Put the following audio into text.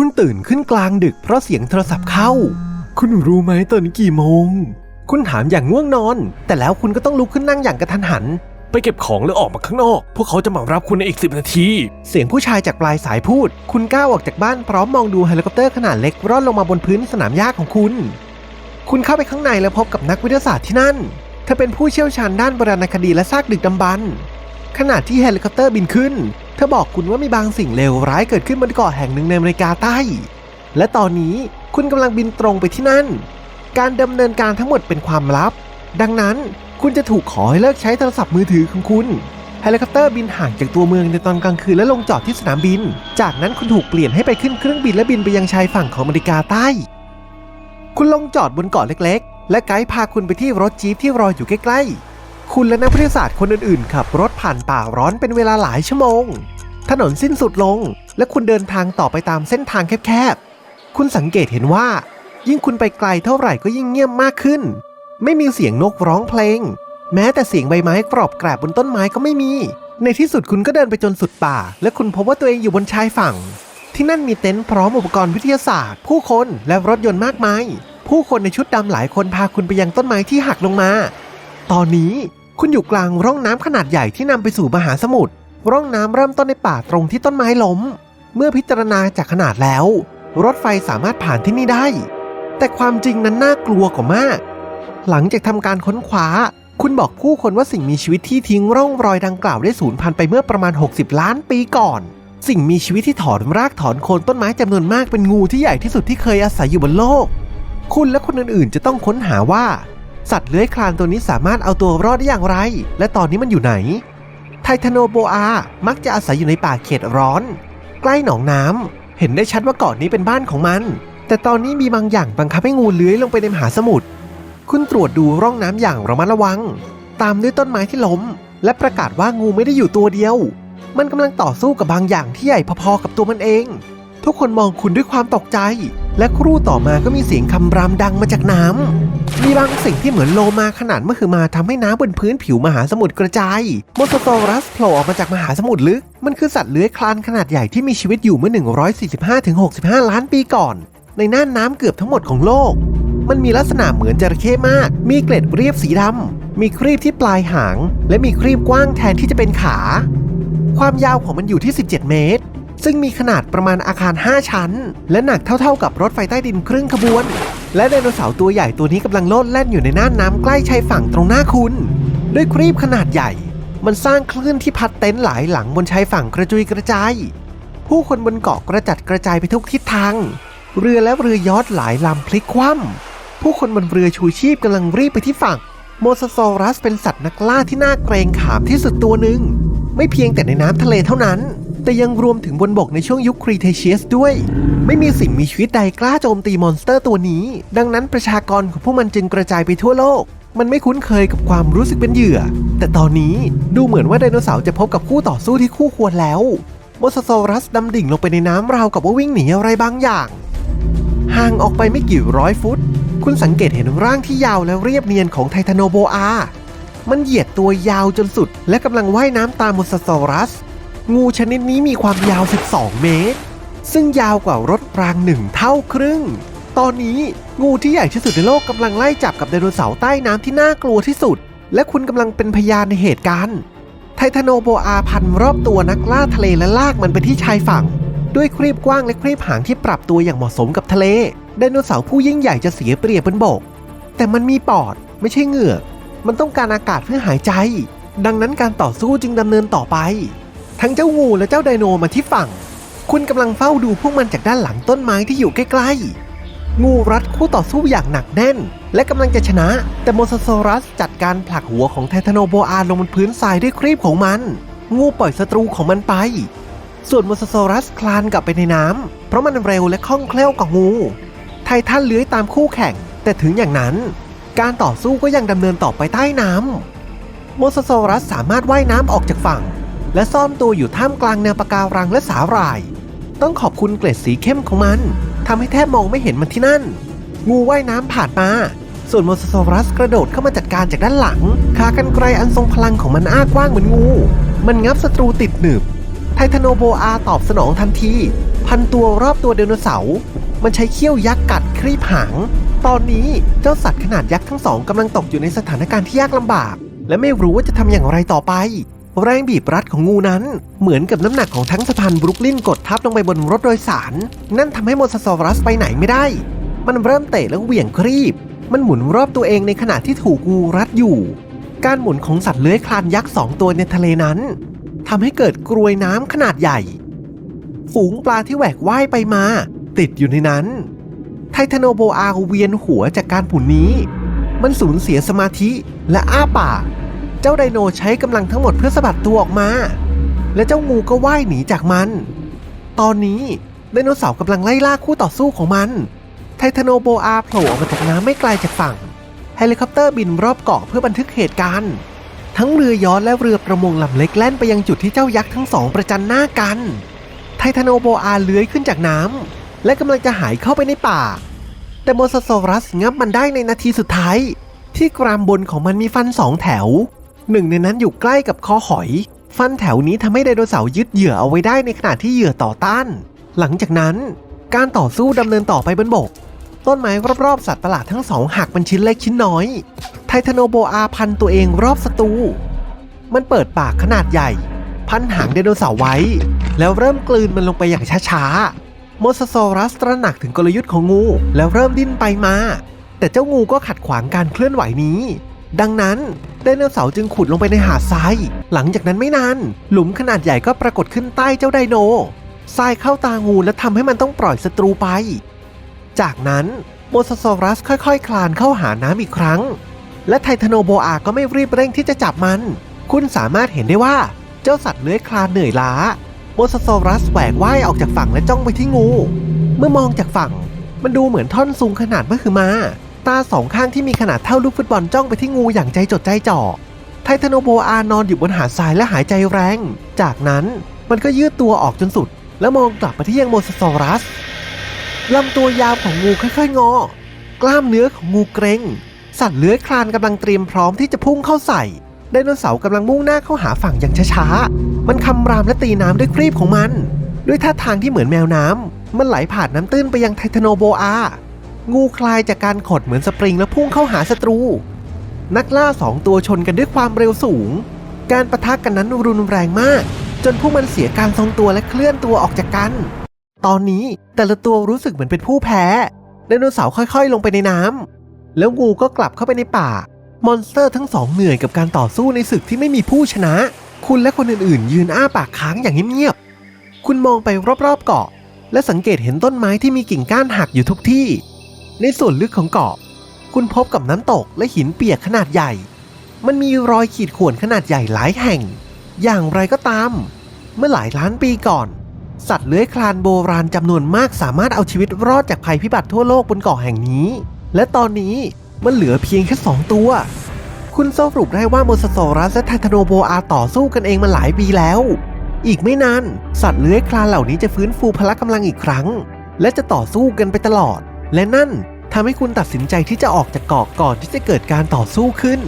คุณตื่นขึ้นกลางดึกเพราะเสียงโทรศัพท์เข้า คุณรู้ไหมตอนนี้กี่โมง คุณถามอย่างง่วงนอน แต่แล้วคุณก็ต้องลุกขึ้นนั่งอย่างกระทันหัน ไปเก็บของแล้วออกมาข้างนอก พวกเขาจะมารับคุณในอีกสิบนาที เสียงผู้ชายจากปลายสายพูด คุณก้าวออกจากบ้านพร้อมมองดูเฮลิคอปเตอร์ขนาดเล็กร่อนลงมาบนพื้นสนามหญ้าของคุณ คุณเข้าไปข้างในแล้วพบกับนักวิทยาศาสตร์ที่นั่น เธอเป็นผู้เชี่ยวชาญด้านโบราณคดีและซากดึกดำบรรพ์ขณะที่เฮลิคอปเตอร์บินขึ้น เธอบอกคุณว่ามีบางสิ่งเลวร้ายเกิดขึ้นบนเกาะแห่งหนึ่งในอเมริกาใต้ และตอนนี้คุณกำลังบินตรงไปที่นั่น การดำเนินการทั้งหมดเป็นความลับ ดังนั้นคุณจะถูกขอให้เลิกใช้โทรศัพท์มือถือของคุณเฮลิคอปเตอร์บินห่างจากตัวเมืองในตอนกลางคืนและลงจอดที่สนามบิน จากนั้นคุณถูกเปลี่ยนให้ไปขึ้นเครื่องบินและบินไปยังชายฝั่งของอเมริกาใต้ คุณลงจอดบนเกาะเล็ก ๆ และไกด์พาคุณไปที่รถจี๊ปที่รออยู่ใกล้ๆ คุณและนักวิทยาศาสตร์คนอื่นๆขับรถผ่านป่าร้อนเป็นเวลาหลายชั่วโมง ถนนสิ้นสุดลง และคุณเดินทางต่อไปตามเส้นทางแคบๆ คุณสังเกตเห็นว่า ยิ่งคุณไปไกลเท่าไหร่ก็ยิ่งเงียบมากขึ้น ไม่มีเสียงนกร้องเพลง แม้แต่เสียงใบไม้กรอบแกรบบนต้นไม้ก็ไม่มี ในที่สุดคุณก็เดินไปจนสุดป่า และคุณพบว่าตัวเองอยู่บนชายฝั่ง ที่นั่นมีเต็นท์พร้อมอุปกรณ์วิทยาศาสตร์ ผู้คนและรถยนต์มากมาย ผู้คนในชุดดำหลายคนพาคุณไปยังต้นไม้ที่หักลงมา ตอนนี้ คุณอยู่กลางร่องน้ำขนาดใหญ่ที่นำไปสู่มหาสมุทร ร่องน้ำเริ่มต้นในป่าตรงที่ต้นไม้ล้ม เมื่อพิจารณาจากขนาดแล้ว รถไฟสามารถผ่านที่นี่ได้ แต่ความจริงนั้นน่ากลัวกว่ามาก หลังจากทำการค้นคว้า คุณบอกผู้คนว่าสิ่งมีชีวิตที่ทิ้งร่องรอยดังกล่าวได้สูญพันธุ์ไปเมื่อประมาณ 60 ล้านปีก่อน สิ่งมีชีวิตที่ถอนรากถอนโคนต้นไม้จำนวนมากเป็นงูที่ใหญ่ที่สุดที่เคยอาศัยอยู่บนโลก คุณและคนอื่นๆ จะต้องค้นหาว่า สัตว์เลื้อยคลานตัวนี้สามารถเอาตัวรอดได้อย่างไร และตอนนี้มันอยู่ไหน ไททานโนโบอา มักจะอาศัยอยู่ในป่าเขตร้อน ใกล้หนองน้ำเห็นได้ชัดว่าเกาะนนี้เป็นบ้านของมัน แต่ตอนนี้มีบางอย่างบังคับให้งูเลื้อยลงไปในมหาสมุทร คุณตรวจดูร่องน้ำอย่างระมัดระวัง ตามด้วยต้นไม้ที่ล้ม และประกาศว่างูไม่ได้อยู่ตัวเดียว มันกำลังต่อสู้กับบางอย่างที่ใหญ่พอๆกับตัวมันเอง ทุกคนมองคุณด้วยความตกใจ และครู่ต่อมาก็มีเสียงคำรามดังมาจากน้ำ มีบางสิ่งที่เหมือนโลมาขนาดมหึมาทำให้น้ำบนพื้นผิวมหาสมุทรกระจายโมสโตรัสโผล่ออกมาจากมหาสมุทรลึก มันคือสัตว์เลื้อยคลานขนาดใหญ่ที่มีชีวิตอยู่เมื่อ 145-65 ล้านปีก่อน ในน่านน้ำเกือบทั้งหมดของโลก มันมีลักษณะเหมือนจระเข้มาก มีเกล็ดเรียบสีดำ มีครีบที่ปลายหาง และมีครีบกว้างแทนที่จะเป็นขา ความยาวของมันอยู่ที่ 17 เมตร ซึ่งมีขนาดประมาณอาคาร 5 ชั้น และหนักเท่าๆกับรถไฟใต้ดินครึ่งขบวน และไดโนเสาร์ตัวใหญ่ตัวนี้กำลังโลดแล่นอยู่ในน่านน้ำใกล้ชายฝั่งตรงหน้าคุณ ด้วยครีบขนาดใหญ่ มันสร้างคลื่นที่พัดเต็นท์หลายหลังบนชายฝั่งกระจุยกระจาย ผู้คนบนเกาะกระจัดกระจายไปทุกทิศทาง เรือและเรือยอชต์หลายลำพลิกคว่ำผู้คนบนเรือชูชีพกำลังรีบไปที่ฝั่ง โมซาซอรัสเป็นสัตว์นักล่าที่น่าเกรงขามที่สุดตัวหนึ่งไม่เพียงแต่ในน้ำทะเลเท่านั้น แต่ยังรวมถึงบนบกในช่วงยุคครีเทเชียสด้วย ไม่มีสิ่งมีชีวิตใดกล้าโจมตีมอนสเตอร์ตัวนี้ ดังนั้นประชากรของพวกมันจึงกระจายไปทั่วโลก มันไม่คุ้นเคยกับความรู้สึกเป็นเหยื่อ แต่ตอนนี้ดูเหมือนว่าไดโนเสาร์จะพบกับคู่ต่อสู้ที่คู่ควรแล้วโมซาซอรัสดำดิ่งลงไปในน้ำราวกับว่าวิ่งหนีอะไรบางอย่างห่างออกไปไม่กี่ร้อยฟุต คุณสังเกตเห็นร่างที่ยาวและเรียบเนียนของไททานโนโบอา มันเหยียดตัวยาวจนสุด และกำลังว่ายน้ำตามโมซาซอรัส งูชนิดนี้มีความยาว 12 เมตร ซึ่งยาวกว่ารถรางหนึ่งเท่าครึ่ง ตอนนี้งูที่ใหญ่ที่สุดในโลกกำลังไล่จับกับไดโนเสาร์ใต้น้ำที่น่ากลัวที่สุด และคุณกำลังเป็นพยานในเหตุการณ์ไททานโนโบอาพันรอบตัวนักล่าทะเลและลากมันไปที่ชายฝั่ง ด้วยครีบกว้างและครีบหางที่ปรับตัวอย่างเหมาะสมกับทะเลไดโนเสาร์ผู้ยิ่งใหญ่จะเสียเปรียบบนบก แต่มันมีปอดไม่ใช่เหงือก มันต้องการอากาศเพื่อหายใจ ดังนั้นการต่อสู้จึงดำเนินต่อไป ทั้งเจ้างูและเจ้าไดโนมาที่ฝั่ง คุณกำลังเฝ้าดูพวกมันจากด้านหลังต้นไม้ที่อยู่ใกล้ๆ งูรัดคู่ต่อสู้อย่างหนักแน่น และกำลังจะชนะ แต่โมซาซอรัสจัดการผลักหัวของไททานโนโบอาลงบนพื้นทรายด้วยครีบของมัน งูปล่อยศัตรูของมันไป ส่วนโมซาซอรัสคลานกลับไปในน้ำเพราะมันเร็วและคล่องแคล่วกว่างู ไททันเลื้อยตามคู่แข่ง แต่ถึงอย่างนั้น การต่อสู้ก็ยังดำเนินต่อไปใต้น้ำโมซาซอรัสสามารถว่ายน้ำออกจากฝั่ง และซ่อนตัวอยู่ท่ามกลางแนวปะการังและสาหร่าย ต้องขอบคุณเกล็ดสีเข้มของมันทำให้แทบมองไม่เห็นมันที่นั่น งูว่ายน้ำผ่านมา ส่วนโมซาซอรัสกระโดดเข้ามาจัดการจากด้านหลังขากรรไกรอันทรงพลังของมันอ้ากว้างเหมือนงู มันงับศัตรูติดหนึบ ไททานโนโบอาตอบสนองทันทีพพันตัวรอบตัวไดโนเสาร์มันใช้เขี้ยวยักษ์กัดครีบหาง ตอนนี้เจ้าสัตว์ขนาดยักษ์ทั้งสองกำลังตกอยู่ในสถานการณ์ที่ยากลำบาก และไม่รู้ว่าจะทำอย่างไรต่อไป แรงบีบรัดของงูนั้น เหมือนกับน้ำหนักของทั้งสะพานบรุกลินกดทับลงไปบนรถโดยสาร นั่นทำให้โมซาซอรัสไปไหนไม่ได้ มันเริ่มเตะแล้วเหวี่ยงครีบ มันหมุนรอบตัวเองในขณะที่ถูกงูรัดอยู่ การหมุนของสัตว์เลื้อยคลานยักษ์สองตัวในทะเลนั้นทำให้เกิดกรวยน้ำขนาดใหญ่ ฝูงปลาที่แหวกว่ายไปมา ติดอยู่ในนั้น ไททานโนโบอาเวียนหัวจากการผุนนี้ มันสูญเสียสมาธิและอ้าปาก จ้าไดโนใช้กำลังทั้งหมดเพื่อสะบัดตัวออกมา และเจ้างูก็ว่ายหนีจากมัน ตอนนี้ไดโนเสาร์กำลังไล่ล่าคู่ต่อสู้ของมัน ไททานโนโบอาโผล่ออกมาจากน้ำไม่ไกลจากฝั่งเฮลิคอปเตอร์บินรอบเกาะเพื่อบันทึกเหตุการณ์ ทั้งเรือย้อชต์และเรือประมงลำเล็กแล่นไปยังจุดที่เจ้ายักษ์ทั้งสองประจันหน้ากัน ไททานโนโบอาเลื้อยขึ้นจากน้ำและกำลังจะหายเข้าไปในป่า แต่โมซาซรัสงับมันได้ในนาทีสุดท้ายที่กรามบนของมันมีฟันสองแถว หนึ่งในนั้นอยู่ใกล้กับคอหอย ฟันแถวนี้ทำให้ไดโนเสาร์ยึดเหยื่อเอาไว้ได้ในขณะที่เหยื่อต่อต้าน หลังจากนั้น การต่อสู้ดำเนินต่อไปบนบก ต้นไม้รอบๆสัตว์ประหลาดทั้งสองหักเป็นชิ้นเล็กชิ้นน้อย ไททานโนโบอาพันตัวเองรอบศัตรูมันเปิดปากขนาดใหญ่ พันหางไดโนเสาร์ไว้ แล้วเริ่มกลืนมันลงไปอย่างช้าๆโมซาซอรัสตระหนักถึงกลยุทธ์ของงู แล้วเริ่มดิ้นไปมา แต่เจ้างูก็ขัดขวางการเคลื่อนไหวนี้ ดังนั้นไดโนเสาร์จึงขุดลงไปในหาดทราย หลังจากนั้นไม่นาน หลุมขนาดใหญ่ก็ปรากฏขึ้นใต้เจ้าไดโน ทรายเข้าตางูและทำให้มันต้องปล่อยศัตรูไป จากนั้นโมซซอรัสค่อยๆคคลานเข้าหาน้ำอีกครั้ง และไททานโนโบอาก็ไม่รีบเร่งที่จะจับมัน คุณสามารถเห็นได้ว่าเจ้าสัตว์เลื้อยคลานเหนื่อยล้า โมซซอรัสแหวกว่ายออกจากฝั่งและจ้องไปที่งู เมื่อมองจากฝั่ง มันดูเหมือนท่อนซุงขนาดมหึมา ตาสองข้างที่มีขนาดเท่าลูกฟุตบอลจ้องไปที่งูอย่างใจจดใจจ่อ ไททานโนโบอานอนอยู่บนหาดทรายและหายใจแรง จากนั้นมันก็ยืดตัวออกจนสุด แล้วมองกลับไปที่ยังโมซซอรัสลำตัวยาวของงูค่อยๆ งอ กล้ามเนื้อของงูเกรงสัตว์เลื้อยคลานกำลังเตรียมพร้อมที่จะพุ่งเข้าใส่ไดโนเสาร์กำลังมุ่งหน้าเข้าหาฝั่งอย่างช้าๆ มันคำรามและตีน้ำด้วยครีบของมัน ด้วยท่าทางที่เหมือนแมวน้ำ มันไหลผ่านน้ำตื้นไปยังไททานโนโบอา งูคลายจากการขดเหมือนสปริงและพุ่งเข้าหาศัตรู นักล่าสองตัวชนกันด้วยความเร็วสูง การประทะกันนั้นรุนแรงมาก จนพวกมันเสียการทรงตัวและเคลื่อนตัวออกจากกัน ตอนนี้แต่ละตัวรู้สึกเหมือนเป็นผู้แพ้ไดโนเสาร์ค่อยๆ ลงไปในน้ำแล้วงูก็กลับเข้าไปในป่า มอนสเตอร์ทั้งสองเหนื่อยกับการต่อสู้ในศึกที่ไม่มีผู้ชนะ คุณและคนอื่นๆ ยืนอ้าปากค้างอย่างเงียบๆคุณมองไปรอบๆเกาะ และสังเกตเห็นต้นไม้ที่มีกิ่งก้านหักอยู่ทุกที่ ในส่วนลึกของเกาะ คุณพบกับน้ำตกและหินเปียกขนาดใหญ่ มันมีรอยขีดข่วนขนาดใหญ่หลายแห่ง อย่างไรก็ตาม เมื่อหลายล้านปีก่อน สัตว์เลื้อยคลานโบราณจำนวนมากสามารถเอาชีวิตรอดจากภัยพิบัติทั่วโลกบนเกาะแห่งนี้ และตอนนี้มันเหลือเพียงแค่สองตัว คุณสรุปได้ว่าโมซาซรัสและไททานโนโบอาต่อสู้กันเองมาหลายปีแล้ว อีกไม่นาน สัตว์เลื้อยคลานเหล่านี้จะฟื้นฟูพละกำลังอีกครั้ง และจะต่อสู้กันไปตลอด และนั่นทำให้คุณตัดสินใจที่จะออกจากเกาะก่อนที่จะเกิดการต่อสู้ขึ้น